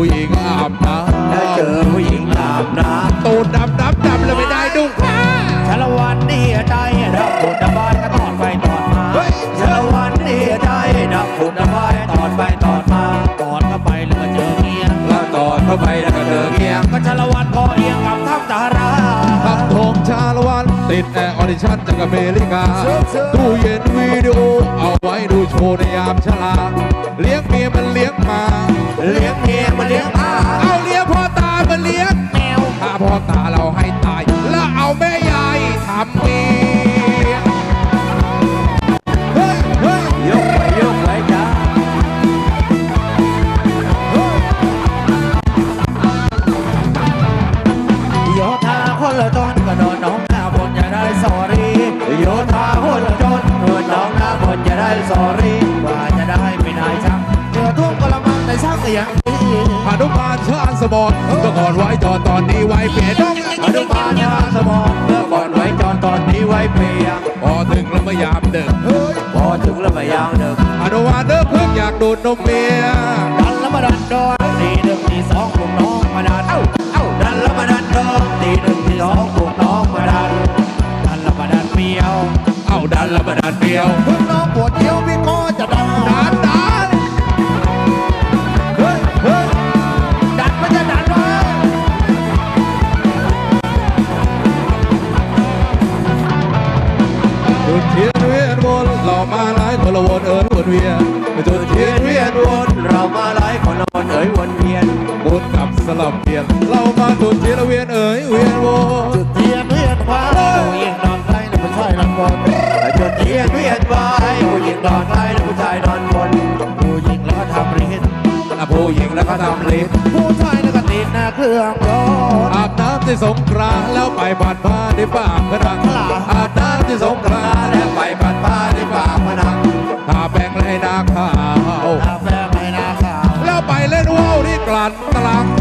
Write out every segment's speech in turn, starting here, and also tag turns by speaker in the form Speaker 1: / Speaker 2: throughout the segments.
Speaker 1: ผู้หญิงอาบน้ำ
Speaker 2: ถ้าเจอผู้หญิงอาบน้ำตูดดำดำดำแล้
Speaker 1: ว
Speaker 3: ไม่ได้ดุ้า
Speaker 4: ชาละวันนี่ใจดับ
Speaker 3: ผุ
Speaker 4: ดดำ
Speaker 3: บานก็ตอดไปตอดมาชาละวันนี่ใจดับผุดดำบานตอดไปตอดมาตอดเข้าไปแล้วก็เจอเมีย
Speaker 4: แล้วตอดเข้าไปแล้วก็เจอเมีย
Speaker 3: ก็ชาละวันพอเอียงกับทัพตารา
Speaker 4: ทัพทงชาละวันติดแอร์ออดิชั่นจากอเมริกาตู้เย็นวิดีโอเอาไว้ดูโชว์ในยามเช้า
Speaker 3: ย
Speaker 4: องพวก
Speaker 3: น้
Speaker 4: องมา
Speaker 3: ดันดันละบ
Speaker 4: ดันเปียว เอา
Speaker 5: ดันละบดันเปียวพวกน้
Speaker 4: องปว
Speaker 5: ด
Speaker 4: บาลตาราง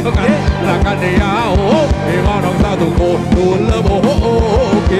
Speaker 5: ยวกันรักกันใน
Speaker 4: ยาวเอ
Speaker 5: วน้องสา
Speaker 4: วทุกค
Speaker 5: นดูแล้บโอเค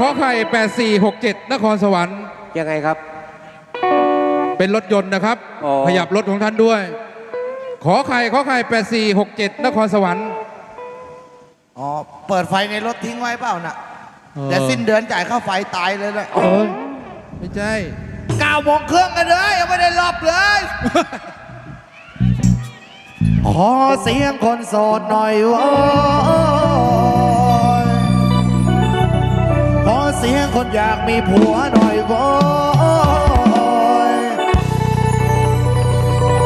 Speaker 5: ข
Speaker 4: อไข่แป
Speaker 5: ดสี่หกเจ็ดน
Speaker 4: ครสวรรค์ ยัง
Speaker 1: ไงครับ เป็นรถยน
Speaker 3: ต์นะครับ อ๋ขยับรถขอ
Speaker 1: งท่านด้วย ขอไข่ขอไข่แป
Speaker 3: ดสี่ห
Speaker 5: กเจ็ดน
Speaker 4: ครสวรรค์
Speaker 6: อ๋อ
Speaker 5: เปิดไฟในรถทิ้งไว้เปล่าน่ะแต่สิ้นเดือนจ่ายค่าไฟตายเลยนะ
Speaker 4: เออไม่ใช่
Speaker 5: เก้าโมงเครื่องกันเลยยังไม่ได้รอบเลย ขอเสียงคนโสดหน่อยวะ เสียงคนอยากมีผัวหน่อยวอย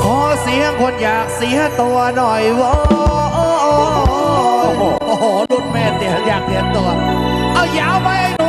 Speaker 5: ขอเสียงคนอยากเสียตัวหน่อยวยโอ้โหรุ่นแม่เตี๋ยอยากเตีย
Speaker 4: ตัว เอา
Speaker 5: ยาวไปห